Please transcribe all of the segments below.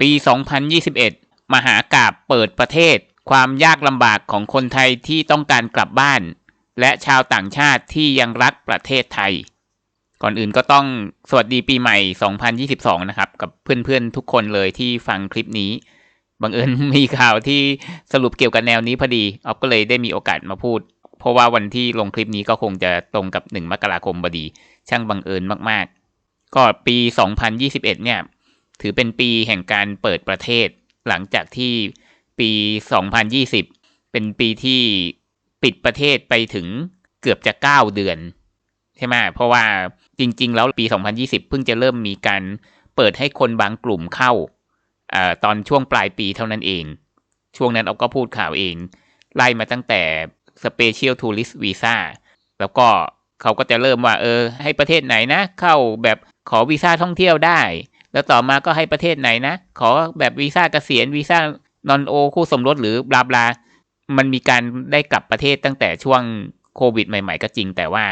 ปี 2021 มหากาบเปิดประเทศ ความยากลำบากของคนไทยที่ต้องการกลับบ้าน และชาวต่างชาติที่ยังรักประเทศไทย ก่อนอื่นก็ต้องสวัสดีปีใหม่ 2022 นะครับ กับเพื่อนๆทุกคนเลยที่ฟังคลิปนี้ บังเอิญมีข่าวที่สรุปเกี่ยวกับแนวนี้พอดีออฟก็เลยได้มีโอกาสมาพูด เพราะว่าวันที่ลงคลิปนี้ก็คงจะตรงกับ 1 มกราคมพอดี ช่างบังเอิญมากๆก็ปี 2021 เนี่ย ถือเป็นปีแห่งการเปิดประเทศ หลังจากที่ปี 2020 เป็นปีที่ปิดประเทศไปถึงเกือบจะ 9 เดือน ใช่ไหมเพราะว่าจริง ๆ แล้วปี 2020 เพิ่งจะเริ่มมีการเปิดให้คนบางกลุ่มเข้าอตอนช่วงปลายปีเท่านั้นเอง ช่วงนั้นเอาก็พูดข่าวเอง ไล่มาตั้งแต่ Special Tourist Visa แล้วก็เขาก็จะเริ่มว่า เออ ให้ประเทศไหนนะ เข้าแบบขอวีซ่าท่องเที่ยวได้ แล้วต่อมาก็ให้ประเทศไหนนะ ขอแบบวีซ่าเกษียณวีซ่านอนโอคู่สมรสหรือบลาบลา มันมีการได้กลับประเทศตั้งแต่ช่วงโควิดใหม่ ๆ ก็จริง แต่ว่า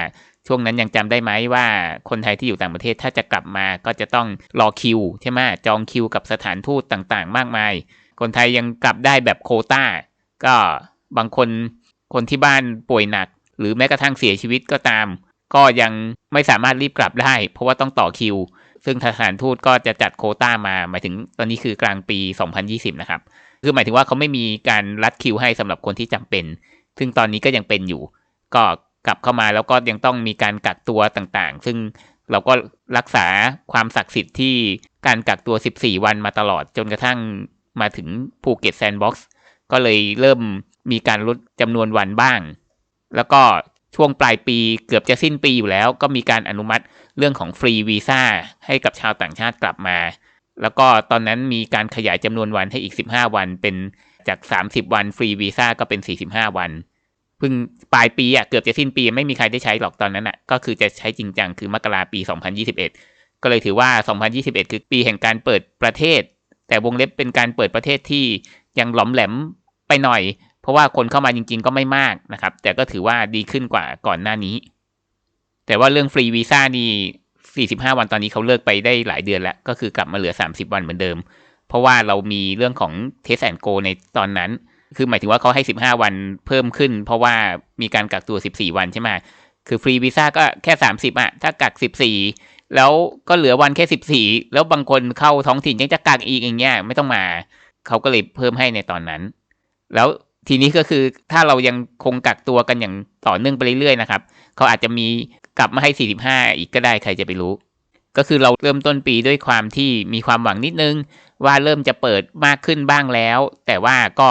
ช่วงนั้นยังจำได้ไหมว่าคนไทยที่อยู่ต่างประเทศถ้าจะกลับมาก็จะต้องรอคิวใช่ไหมจองคิวกับสถานทูตต่างๆ มากมาย คนไทยยังกลับได้แบบโคตา้า ก็บางคนคนที่บ้านป่วยหนัก หรือแม้กระทั่งเสียชีวิตก็ตาม ก็ยังไม่สามารถรีบกลับได้ เพราะว่าต้องต่อคิว ซึ่งสถานทูตก็จะจัดโคต้ามาหมายถึงตอนนี้คือกลางปี 2020 นะครับ คือหมายถึงว่าเขาไม่มีการรัดคิวให้สำหรับคนที่จำเป็น ซึ่งตอนนี้ก็ยังเป็นอยู่ ก็กลับเข้ามาแล้วก็ยังต้องมีการกักตัวต่างๆ ซึ่งเราก็รักษาความศักดิ์สิทธิ์ที่การกักตัว 14 วันมาตลอดจนกระทั่งมาถึงภูเก็ตแซนด์บ็อกซ์ก็เลยเริ่มมีการลดจำนวนวันบ้าง แล้วก็ช่วงปลายปีเกือบจะสิ้นปีอยู่แล้ว ก็มีการอนุมัติ เรื่องของฟรีวีซ่าให้กับชาวต่างชาติกลับมา แล้วก็ตอนนั้นมีการขยายจำนวนวันให้อีก 15 วัน เป็นจาก 30 วันฟรีวีซ่าก็เป็น 45 วันพึ่งปลายปีอะเกือบจะสิ้นปีไม่มีใครได้ใช้หรอกตอนนั้นอะก็คือจะใช้จริงจังคือมกราปี 2021 ก็เลยถือว่า 2021 คือปีแห่งการเปิดประเทศ แต่วงเล็บเป็นการเปิดประเทศที่ยังหลอมแหลมไปหน่อย เพราะว่าคนเข้ามาจริง ๆ ก็ไม่มากนะครับ แต่ก็ถือว่าดีขึ้นกว่าก่อนหน้านี้ แต่ว่าเรื่องฟรีวีซ่านี่ 45 วันตอนนี้เขาเลิกไปได้หลายเดือนแล้ว ก็คือกลับมาเหลือ 30 วันเหมือนเดิม เพราะว่าเรามีเรื่องของเทสแอนโกในตอนนั้น คือหมายถึงว่าเขาให้ 15 วันเพิ่มขึ้น เพราะว่ามีการกักตัว 14 วันใช่ไหมคือฟรีวีซ่าก็แค่ 30อะถ้ากัก 14 แล้วก็เหลือวันแค่ 14 แล้วบางคนเข้าท้องถิ่นยังจะกักอีกอย่างเงี้ยไม่ต้องมาเขาก็เลยเพิ่มให้ในตอนนั้น แล้วทีนี้ก็คือถ้าเรายังคงกักตัวกันอย่างต่อเนื่องไปเรื่อยๆนะครับเขาอาจจะมี กลับมาให้ 45 อีกก็ได้ใครจะไปรู้ ก็คือเราเริ่มต้นปีด้วยความที่มีความหวังนิดนึง ว่าเริ่มจะเปิดมากขึ้นบ้างแล้ว แต่ว่าก็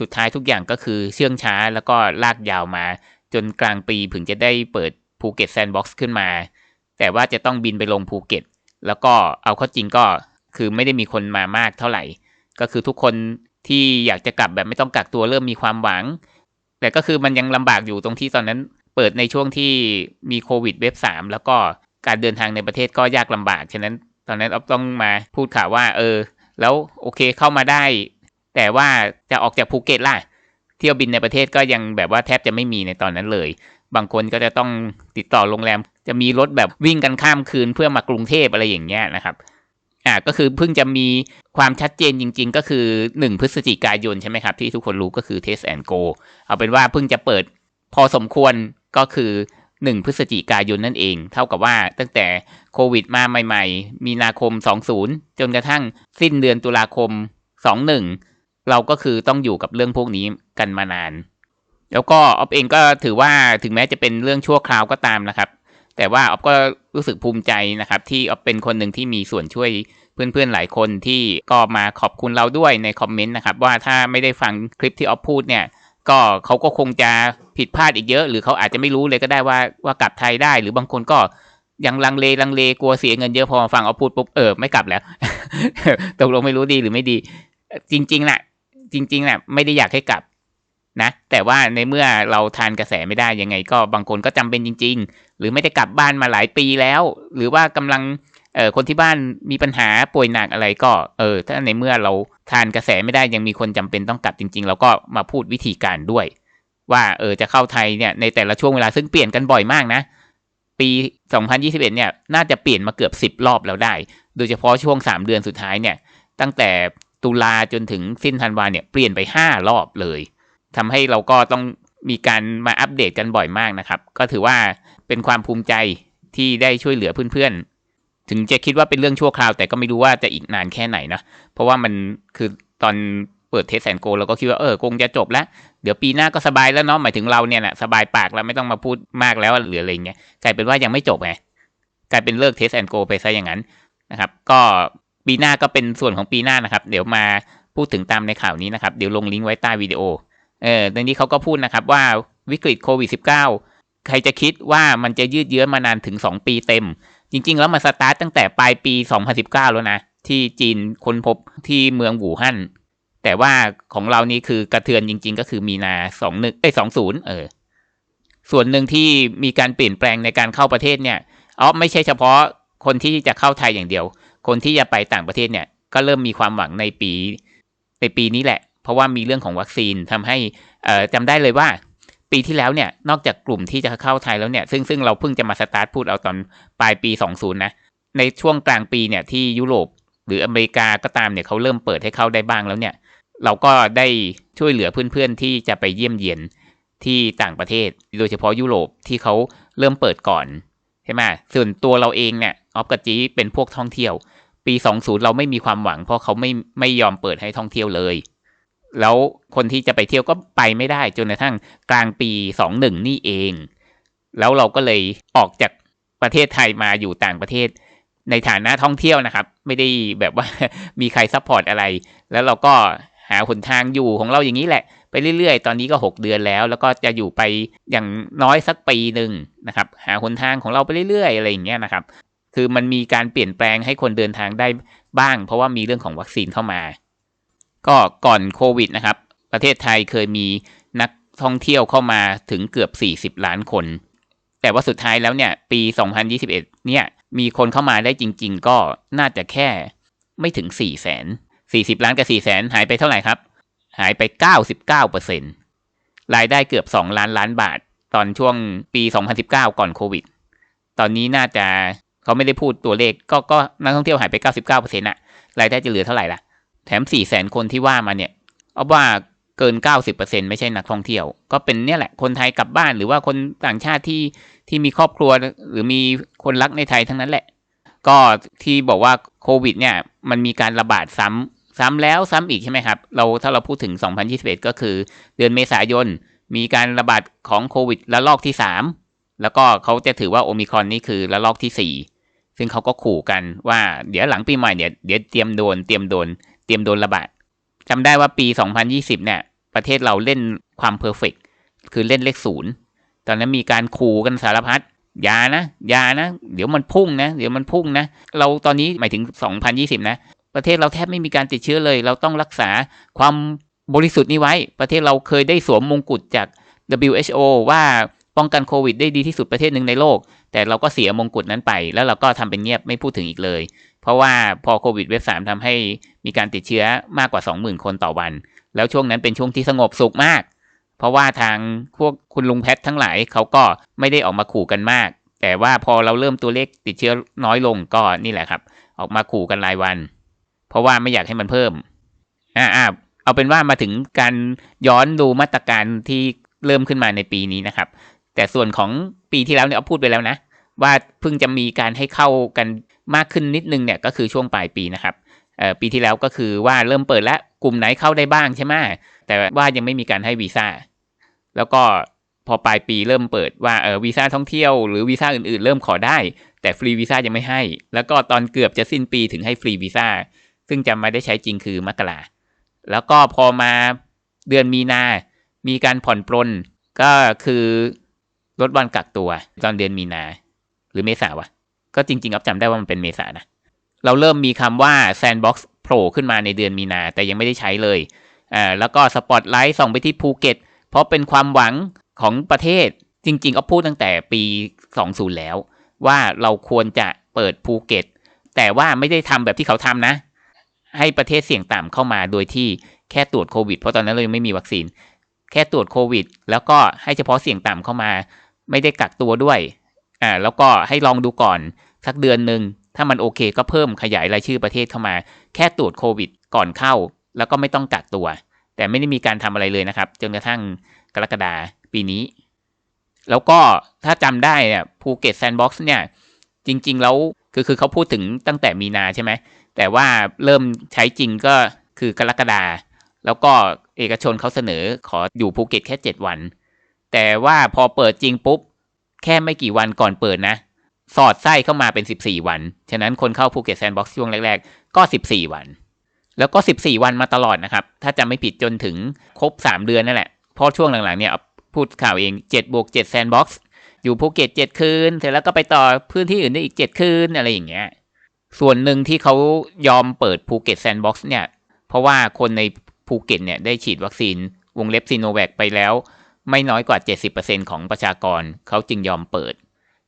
สุดท้ายทุกอย่างก็คือเชื่องช้าแล้วก็ลากยาวมา จนกลางปีถึงจะได้เปิดภูเก็ตแซนด์บ็อกซ์ขึ้นมา แต่ว่าจะต้องบินไปลงภูเก็ต แล้วก็เอาข้อจริงก็คือไม่ได้มีคนมามากเท่าไหร่ ก็คือทุกคนที่อยากจะกลับแบบไม่ต้องกักตัวเริ่มมีความหวัง แต่ก็คือมันยังลำบากอยู่ตรงที่ตอนนั้น เปิดในช่วงที่มีโควิดเว็บสามแล้วก็การเดินทางในประเทศก็ยากลำบากฉะนั้นตอนนั้นอ๊อฟต้องมาพูดข่าวว่า เออ แล้วโอเคเข้ามาได้ แต่ว่าจะออกจากภูเก็ตล่ะ เที่ยวบินในประเทศก็ยังแบบว่าแทบจะไม่มีในตอนนั้นเลย บางคนก็จะต้องติดต่อโรงแรม จะมีรถแบบวิ่งกันข้ามคืนเพื่อมากรุงเทพอะไรอย่างเงี้ยนะครับอ่าก็คือเพิ่งจะมีความชัดเจนจริง ๆ ก็คือ 1 พฤศจิกายนใช่ไหมครับ ที่ทุกคนรู้ก็คือ Test and Go เอาเป็นว่าเพิ่งจะเปิดพอสมควร ก็คือ 1 พฤศจิกายนนั่นเอง เท่ากับว่าตั้งแต่โควิดมาใหม่ ๆ มีนาคม 20 จนกระทั่งสิ้นเดือนตุลาคม 21 เราก็คือต้องอยู่กับเรื่องพวกนี้กันมานาน แล้วก็ออฟเองก็ถือว่าถึงแม้จะเป็นเรื่องชั่วคราวก็ตามนะครับ แต่ว่าออฟก็รู้สึกภูมิใจนะครับ ที่ออฟเป็นคนหนึ่งที่มีส่วนช่วยเพื่อนๆ หลายคนที่ก็มาขอบคุณเราด้วยในคอมเมนต์นะครับ ว่าถ้าไม่ได้ฟังคลิปที่ออฟพูดเนี่ย ก็เขาก็คงจะ ผิดพลาดอีกเยอะ หรือเขาอาจจะไม่รู้เลยก็ได้ว่าว่ากลับไทยได้ หรือบางคนก็ยังลังเลลังเลกลัวเสียเงินเยอะพอฟังเอาพูดปุ๊บเออไม่กลับแล้วตกลงไม่รู้ดีหรือไม่ดี จริงๆแหละจริงๆแหละไม่ได้อยากให้กลับนะแต่ว่าในเมื่อเราทานกระแสไม่ได้ยังไง ก็บางคนก็จำเป็นจริง ๆ หรือไม่ได้กลับบ้านมาหลายปีแล้ว หรือว่ากำลังเออคนที่บ้านมีปัญหาป่วยหนักอะไรก็เออถ้าในเมื่อเราทานกระแสไม่ได้ยังมีคนจำเป็นต้องกลับจริง ๆ เราก็มาพูดวิธีการด้วย ว่าเออจะเข้าไทยเนี่ยในแต่ละช่วงเวลาซึ่งเปลี่ยนกันบ่อยมากนะ ปี 2021 เนี่ยน่าจะเปลี่ยนมาเกือบ 10 รอบแล้วได้ โดยเฉพาะช่วง 3 เดือนสุดท้ายเนี่ย ตั้งแต่ตุลาจนถึงสิ้นธันวาเนี่ยเปลี่ยนไปห้ารอบเลยทำให้เราก็ต้องมีการมาอัปเดตกันบ่อยมากนะครับ ก็ถือว่าเป็นความภูมิใจที่ได้ช่วยเหลือเพื่อนๆ ถึงจะคิดว่าเป็นเรื่องชั่วคราว แต่ก็ไม่รู้ว่าจะอีกนานแค่ไหนนะ เพราะว่ามันคือตอนเปิดเทสแอนโกเราก็คิดว่าเออคงจะจบแล้ว เดี๋ยวปีหน้าก็สบายแล้วเนาะหมายถึงเราเนี่ยนะสบายปากแล้วไม่ต้องมาพูดมากแล้วหรืออะไรเงี้ยกลายเป็นว่ายังไม่จบไงกลายเป็นเลิกเทสแอนโกไปซะอย่างนั้นนะครับ ก็ปีหน้าก็เป็นส่วนของปีหน้านะครับ เดี๋ยวมาพูดถึงตามในข่าวนี้นะครับ เดี๋ยวลงลิงก์ไว้ใต้วิดีโอเออในนี้เขาก็พูดนะครับว่าวิกฤตโควิด -19 ใครจะคิดว่ามันจะยืดเยื้อมานานถึง 2 ปีเต็ม จริง ๆ แล้วมันสตาร์ตตั้งแต่ปลายปี 2019 แล้วนะ ที่จีนค้นพบที่เมืองหูฮั่น แต่ว่าของเรานี่คือกระเทือนจริง ๆ ก็คือมีนา21เอ้ย20เออ ส่วนหนึ่งที่มีการเปลี่ยนแปลงในการเข้าประเทศเนี่ยอ๋อไม่ใช่เฉพาะคนที่จะเข้าไทยอย่างเดียว คนที่จะไปต่างประเทศเนี่ย ก็เริ่มมีความหวังในปี ในปีนี้แหละ เพราะว่ามีเรื่องของวัคซีนทำให้จำได้เลยว่า ปีที่แล้วเนี่ย นอกจากกลุ่มที่จะเข้าไทยแล้วเนี่ย ซึ่งซึ่งเราเพิ่งจะมาสตาร์ทพูดเอาตอนปลายปี 20 นะ ในช่วงกลางปีเนี่ยที่ยุโรปหรืออเมริกาก็ตามเนี่ยเขาเริ่มเปิดให้เข้าได้บ้างแล้วเนี่ย เราก็ได้ช่วยเหลือเพื่อนๆที่จะไปเยี่ยมเยียนที่ต่างประเทศ โดยเฉพาะยุโรปที่เขาเริ่มเปิดก่อนใช่ไหมส่วนตัวเราเองเนี่ยออฟกับจีเป็นพวกท่องเที่ยว ปี 20 เราไม่มีความหวัง เพราะเขาไม่ไม่ยอมเปิดให้ท่องเที่ยวเลย แล้วคนที่จะไปเที่ยวก็ไปไม่ได้จนกระทั่งกลางปี 21 นี่เอง แล้วเราก็เลยออกจากประเทศไทยมาอยู่ต่างประเทศ ในฐานะท่องเที่ยวนะครับ ไม่ได้แบบว่ามีใครซัพพอร์ตอะไร แล้วเราก็ หาหนทางอยู่ของเราอย่างนี้แหละ ไปเรื่อยๆ ตอนนี้ก็ 6 เดือนแล้ว แล้วก็จะอยู่ไปอย่างน้อยสักปีหนึ่งนะครับ หาหนทางของเราไปเรื่อยๆ อะไรอย่างเงี้ยนะครับ คือมันมีการเปลี่ยนแปลงให้คนเดินทางได้บ้าง เพราะว่ามีเรื่องของวัคซีนเข้ามา ก็ก่อนโควิดนะครับ ประเทศไทยเคยมีนักท่องเที่ยวเข้ามาถึงเกือบ 40 ล้านคน แต่ว่าสุดท้ายแล้วเนี่ย ปี 2021 เนี่ย มีคนเข้ามาได้จริง ๆ ก็น่าจะแค่ไม่ถึง4แสน40ล้านกับ4แสนหายไปเท่าไหร่ครับ หายไป99%รายได้เกือบ2ล้านล้านบาท ตอนช่วงปี2019ก่อนโควิด ตอนนี้น่าจะเขาไม่ได้พูดตัวเลข ก็ก็นักท่องเที่ยวหายไป99%อร์เซ็นอะรายได้จะเหลือเท่าไหร่ล่ะ แถม4แสนคนที่ว่ามาเนี่ยเอาว่าเกิน 90%ไม่ใช่นักท่องเที่ยว ก็เป็นเนี่ยแหละ คนไทยกลับบ้านหรือว่าคนต่างชาติที่ที่มีครอบครัวหรือมีคนรักในไทยทั้งนั้นแหละ ก็ที่บอกว่าโควิดเนี่ยมันมีการระบาดซ้ำ ซ้ำแล้วซ้ำอีกใช่ไหมครับ เราถ้าเราพูดถึง 2021 ก็คือ เดือนเมษายน มีการระบาดของโควิดระลอกที่ 3 แล้วก็เขาจะถือว่าโอมิครอนนี่คือระลอกที่ 4 ซึ่งเขาก็ขู่กันว่าเดี๋ยวหลังปีใหม่เนี่ยเดี๋ยวเตรียมโดนเตรียมโดน เตรียมโดนระบาดจำได้ว่าปี 2020 เนี่ย ประเทศเราเล่นความเพอร์เฟกคือเล่นเลขศูนย์ตอนนั้นมีการขู่กันสารพัดยานะยานะ เดี๋ยวมันพุ่งนะ เดี๋ยวมันพุ่งนะ เราตอนนี้หมายถึง 2020 นะ ประเทศเราแทบไม่มีการติดเชื้อเลย เราต้องรักษาความบริสุทธิ์นี้ไว้ ประเทศเราเคยได้สวมมงกุฎจาก WHO ว่าป้องกันโควิดได้ดีที่สุดประเทศหนึ่งในโลก แต่เราก็เสียมงกุฎนั้นไป แล้วเราก็ทำเป็นเงียบไม่พูดถึงอีกเลย เพราะว่าพอโควิดเว็บสามทำให้มีการติดเชื้อมากกว่า 20,000 คนต่อวัน แล้วช่วงนั้นเป็นช่วงที่สงบสุขมาก เพราะว่าทางพวกคุณลุงแพททั้งหลายเขาก็ไม่ได้ออกมาขู่กันมาก แต่ว่าพอเราเริ่มตัวเลขติดเชื้อน้อยลงก็นี่แหละครับ ออกมาขู่กันรายวัน เพราะว่าไม่อยากให้มันเพิ่มอ่าเอาเป็นว่ามาถึงการย้อนดูมาตรการที่เริ่มขึ้นมาในปีนี้นะครับ แต่ส่วนของปีที่แล้วเนี่ยเอาพูดไปแล้วนะ ว่าเพิ่งจะมีการให้เข้ากันมากขึ้นนิดนึงเนี่ยก็คือช่วงปลายปีนะครับปีที่แล้วก็คือว่าเริ่มเปิดแล้วกลุ่มไหนเข้าได้บ้างใช่ไหมแต่ว่ายังไม่มีการให้วีซ่าแล้วก็พอปลายปีเริ่มเปิดว่าเออวีซ่าท่องเที่ยวหรือวีซ่าอื่นๆ เริ่มขอได้ แต่ฟรีวีซ่ายังไม่ให้ แล้วก็ตอนเกือบจะสิ้นปีถึงให้ฟรีวีซ่า ซึ่งจะไม่ได้ใช้จริงคือมกราแล้วก็พอมาเดือนมีนา มีการผ่อนปลนก็คือลดวันกักตัวตอนเดือนมีนา หรือเมษาวะ ก็จริงๆอับจำได้ว่ามันเป็นเมษานะ เราเริ่มมีคำว่า Sandbox โผล่ขึ้นมาในเดือนมีนา แต่ยังไม่ได้ใช้เลย อ่า แล้วก็สปอตไลท์ส่องไปที่ภูเก็ต เพราะเป็นความหวังของประเทศ จริงๆก็พูดตั้งแต่ปี 20แล้ว ว่าเราควรจะเปิดภูเก็ต แต่ว่าไม่ได้ทำแบบที่เขาทำนะ ให้ประเทศเสี่ยงต่ำเข้ามาโดยที่แค่ตรวจโควิด เพราะตอนนั้นเรายังไม่มีวัคซีน แค่ตรวจโควิด แล้วก็ให้เฉพาะเสี่ยงต่ำเข้ามา ไม่ได้กักตัวด้วยอ่าแล้วก็ให้ลองดูก่อน สักเดือนหนึ่งถ้ามันโอเคก็เพิ่มขยายรายชื่อประเทศเข้ามา แค่ตรวจโควิด ก่อนเข้า แล้วก็ไม่ต้องกักตัว แต่ไม่ได้มีการทำอะไรเลยนะครับจนกระทั่งกรกฎาปีนี้ แล้วก็ถ้าจำได้เนี่ยภูเก็ตแซนด์บ็อกซ์เนี่ยจริง ๆ แล้วคือคือเขาพูดถึงตั้งแต่มีนาใช่ไหม แต่ว่าเริ่มใช้จริงก็คือกรกฎาแล้วก็เอกชนเขาเสนอขออยู่ภูเก็ตแค่เจ็ดวัน แต่ว่าพอเปิดจริงปุ๊บ แค่ไม่กี่วันก่อนเปิดนะ สอดไส้เข้ามาเป็น 14 วัน ฉะนั้นคนเข้าภูเก็ตแซนด์บ็อกซ์ช่วงแรก ๆ ก็ 14 วัน แล้วก็ 14 วันมาตลอดนะครับ ถ้าจำไม่ผิดจนถึงครบ 3 เดือนนั่นแหละเพราะช่วงหลังๆเนี่ยพูดข่าวเอง7บวก7แซนด์บ็อกซ์อยู่ภูเก็ต7คืน เสร็จแล้วก็ไปต่อพื้นที่อื่นได้อีก 7 คืนอะไรอย่างเงี้ย ส่วนหนึ่งที่เขายอมเปิดภูเก็ตแซนด์บ็อกซ์เนี่ย เพราะว่าคนในภูเก็ตเนี่ยได้ฉีดวัคซีนวงเล็บซีโนแวคไปแล้ว ไม่น้อยกว่า 70%ของประชากรเขาจึงยอมเปิด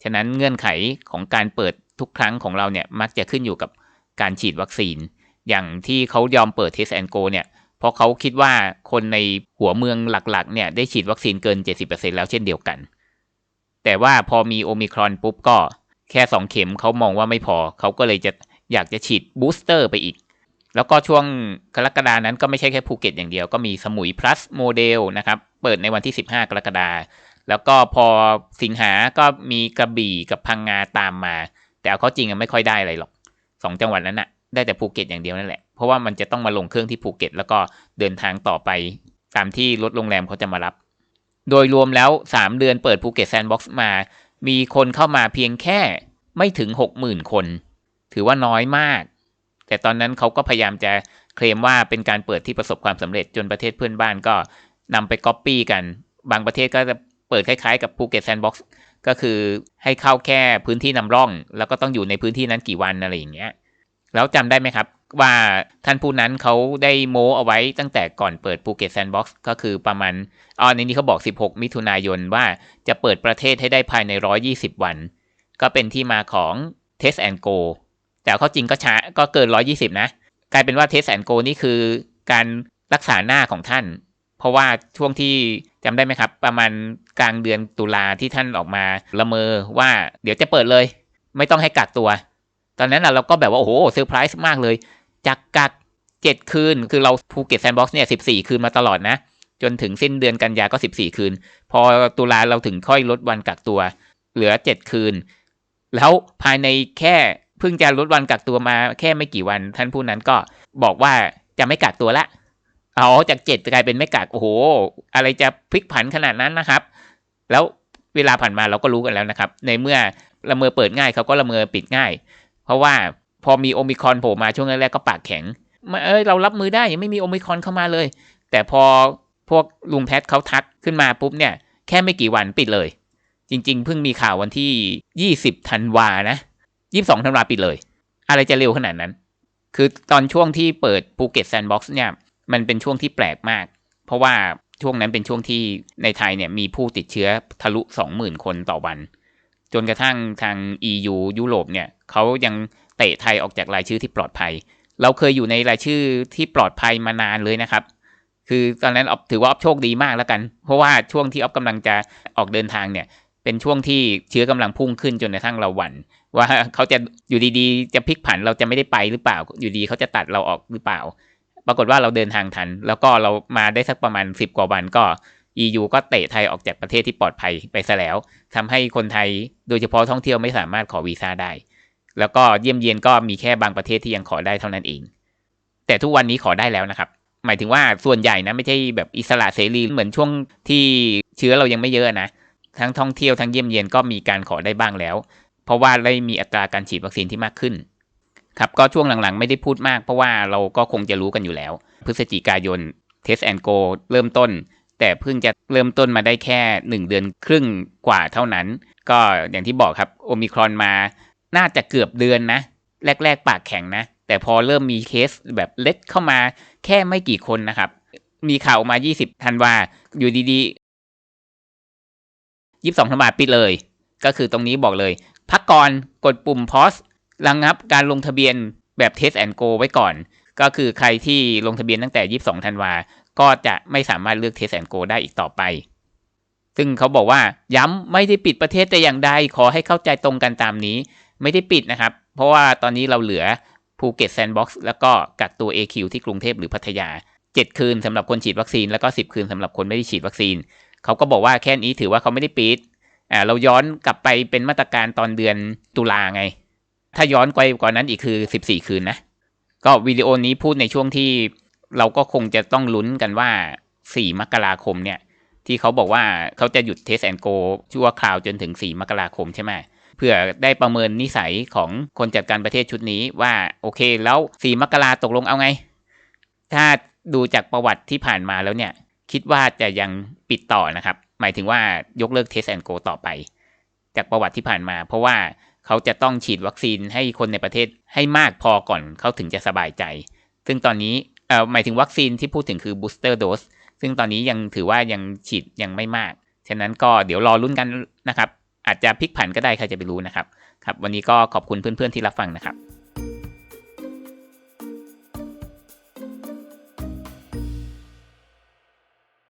ฉะนั้นเงื่อนไขของการเปิดทุกครั้งของเราเนี่ยมักจะขึ้นอยู่กับการฉีดวัคซีน อย่างที่เขายอมเปิด Test and Go เนี่ยเพราะเขาคิดว่าคนในหัวเมืองหลักๆเนี่ยได้ฉีดวัคซีนเกิน 70%แล้วเช่นเดียวกัน แต่ว่าพอมีโอมิครอนปุ๊บก็ แค่2เข็มเขามองว่าไม่พอ เขาก็เลยจะอยากจะฉีดบูสเตอร์ไปอีก แล้วก็ช่วงกรกฎานั้นก็ไม่ใช่แค่ภูเก็ตอย่างเดียว ก็มีสมุย plus โมเดลนะครับ เปิดในวันที่ 15 กรกฎาแล้วก็พอสิงหาก็มีกระบี่กับพังงาตามมา แต่เอาเขาจริงไม่ค่อยได้อะไรหรอกสองจังหวัดนั้นนะ่ะได้แต่ภูเก็ตอย่างเดียวนั่นแหละ เพราะว่ามันจะต้องมาลงเครื่องที่ภูเก็ต แล้วก็เดินทางต่อไปตามที่รถโรงแรมเขาจะมารับ โดยรวมแล้ว 3 เดือนเปิดภูเก็ตแซนด์บ็อกซ์มา มีคนเข้ามาเพียงแค่ไม่ถึง60,000คน ถือว่าน้อยมาก แต่ตอนนั้นเขาก็พยายามจะเคลมว่าเป็นการเปิดที่ประสบความสำเร็จจนประเทศเพื่อนบ้านก็นำไปก๊อปปี้กัน บางประเทศก็จะเปิดคล้ายๆกับภูเก็ตแซนด์บ็อกซ์ก็คือให้เข้าแค่พื้นที่นำร่อง แล้วก็ต้องอยู่ในพื้นที่นั้นกี่วันอะไรอย่างเงี้ย แล้วจำได้ไหมครับ ว่าท่านผู้นั้นเขาได้โม้เอาไว้ตั้งแต่ก่อนเปิดภูเก็ตแซนด์บ็อกซ์ก็คือประมาณอ๋อในนี้เขาบอก 16 มิถุนายนว่าจะเปิดประเทศให้ได้ภายใน 120 วัน ก็เป็นที่มาของ Test and Go แต่เขาจริงก็ช้าก็เกิน 120 นะ กลายเป็นว่า Test and Go นี่คือการรักษาหน้าของท่าน เพราะว่าช่วงที่จำได้ไหมครับ ประมาณกลางเดือนตุลาที่ท่านออกมาละเมอว่าเดี๋ยวจะเปิดเลย ไม่ต้องให้กักตัว ตอนนั้นเราก็แบบว่าโอ้โหเซอร์ไพรส์มากเลย จากกักเจ็ดคืน คือเราภูเก็ตแซนด์บ็อกซ์เนี่ยสิบสี่คืนมาตลอดนะ จนถึงสิ้นเดือนกันยาก็สิบสี่คืน พอตุลาเราถึงค่อยลดวันกักตัว เหลือเจ็ดคืน แล้วภายในแค่เพิ่งจะลดวันกักตัวมาแค่ไม่กี่วัน ท่านผู้นั้นก็บอกว่าจะไม่กักตัวละเอาจากเจ็ดกลายเป็นไม่กักโอ้โห อะไรจะพลิกผันขนาดนั้นนะครับ แล้วเวลาผ่านมาเราก็รู้กันแล้วนะครับ ในเมื่อละเมอเปิดง่ายเขาก็ละเมอปิดง่าย เพราะว่า พอมีโอมิคอนโผล่มาช่วงแรกๆก็ปากแข็งเอ้ยเรารับมือได้ยังไม่มีโอมิคอนเข้ามาเลย แต่พอพวกลุงแพทเขาทักขึ้นมาปุ๊บเนี่ย แค่ไม่กี่วันปิดเลย จริง ๆ เพิ่งมีข่าววันที่ยี่สิบธันวานะยี่สองธันวาปิดเลย อะไรจะเร็วขนาดนั้น คือตอนช่วงที่เปิดภูเก็ตแซนด์บ็อกซ์เนี่ย มันเป็นช่วงที่แปลกมาก เพราะว่าช่วงนั้นเป็นช่วงที่ในไทยเนี่ยมีผู้ติดเชื้อทะลุ 20,000 คนต่อวัน จนกระทั่งทาง EU ยุโรปเนี่ยเขายัง เตะไทยออกจากรายชื่อที่ปลอดภัย เราเคยอยู่ในรายชื่อที่ปลอดภัยมานานเลยนะครับ คือตอนนั้นออฟถือว่าออฟโชคดีมากแล้วกัน เพราะว่าช่วงที่ออฟกำลังจะออกเดินทางเนี่ย เป็นช่วงที่เชื้อกำลังพุ่งขึ้นจนกระทั่งเราหวั่นว่าเขาจะอยู่ดีๆ จะพลิกผันเราจะไม่ได้ไปหรือเปล่า อยู่ดีเขาจะตัดเราออกหรือเปล่า ปรากฏว่าเราเดินทางทัน แล้วก็เรามาได้สักประมาณสิบกว่าวันก็ EU ก็เตะไทยออกจากประเทศที่ปลอดภัยไปซะแล้วทำให้คนไทยโดยเฉพาะท่องเที่ยวไม่สามารถขอวีซ่าได้ แล้วก็เยี่ยมเยียนก็มีแค่บางประเทศที่ยังขอได้เท่านั้นเอง แต่ทุกวันนี้ขอได้แล้วนะครับ หมายถึงว่าส่วนใหญ่นะไม่ใช่แบบอิสระเสรีเหมือนช่วงที่เชื้อเรายังไม่เยอะนะทั้งท่องเที่ยวทั้งเยี่ยมเยียนก็มีการขอได้บ้างแล้ว เพราะว่าได้มีอัตราการฉีดวัคซีนที่มากขึ้นครับก็ช่วงหลังๆ ไม่ได้พูดมากเพราะว่าเราก็คงจะรู้กันอยู่แล้ว พฤศจิกายน Test and Go เริ่มต้น แต่เพิ่งจะเริ่มต้นมาได้แค่ 1 เดือนครึ่งกว่าเท่านั้น ก็อย่างที่บอกครับโอมิครอนมา น่าจะเกือบเดือนนะ แรก ๆ ปากแข็งนะ แต่พอเริ่มมีเคสแบบเล็กเข้ามาแค่ไม่กี่คนนะครับ มีข่าวมา 20 ธันวา อยู่ดีๆ 22ธันวาปิดเลย ก็คือตรงนี้บอกเลย พักก่อนกดปุ่มพอสระงับการลงทะเบียนแบบ Test and Go ไว้ก่อน ก็คือใครที่ลงทะเบียนตั้งแต่ 22 ธันวา ก็จะไม่สามารถเลือก Test and Go ได้อีกต่อไปซึ่งเขาบอกว่าย้ำไม่ได้ปิดประเทศแต่อย่างใดขอให้เข้าใจตรงกันตามนี้ ไม่ได้ปิดนะครับ เพราะว่าตอนนี้เราเหลือภูเก็ตแซนด์บ็อกซ์แล้วก็กักตัว AQ ที่กรุงเทพหรือพัทยา 7 คืนสำหรับคนฉีดวัคซีน แล้วก็ 10 คืนสำหรับคนไม่ได้ฉีดวัคซีน เขาก็บอกว่าแค่นี้ถือว่าเขาไม่ได้ปิดอ่าเราย้อนกลับไปเป็นมาตรการตอนเดือนตุลาไง ถ้าย้อนไปกว่านั้นอีกคือ 14 คืนนะ ก็วิดีโอนี้พูดในช่วงที่เราก็คงจะต้องลุ้นกันว่า 4 มกราคมเนี่ยที่เขาบอกว่าเขาจะหยุดเทสแอนโกชั่วคราวจนถึง 4 มกราคมใช่ไหม เพื่อได้ประเมินนิสัยของคนจัดการประเทศชุดนี้ว่าโอเคแล้ว4มกราตกลงเอาไง ถ้าดูจากประวัติที่ผ่านมาแล้วเนี่ย คิดว่าจะยังปิดต่อนะครับ หมายถึงว่ายกเลิกเทสแอนโกต่อไป จากประวัติที่ผ่านมา เพราะว่าเขาจะต้องฉีดวัคซีนให้คนในประเทศให้มากพอก่อนเขาถึงจะสบายใจ ซึ่งตอนนี้เอ่อหมายถึงวัคซีนที่พูดถึงคือ booster dose ซึ่งตอนนี้ยังถือว่ายังฉีดยังไม่มาก ฉะนั้นก็เดี๋ยวรอรุ่นกันนะครับ อาจจะพลิกผันก็ได้ใครจะไปรู้นะครับครับ วันนี้ก็ขอบคุณเพื่อนๆที่รับฟังนะครับ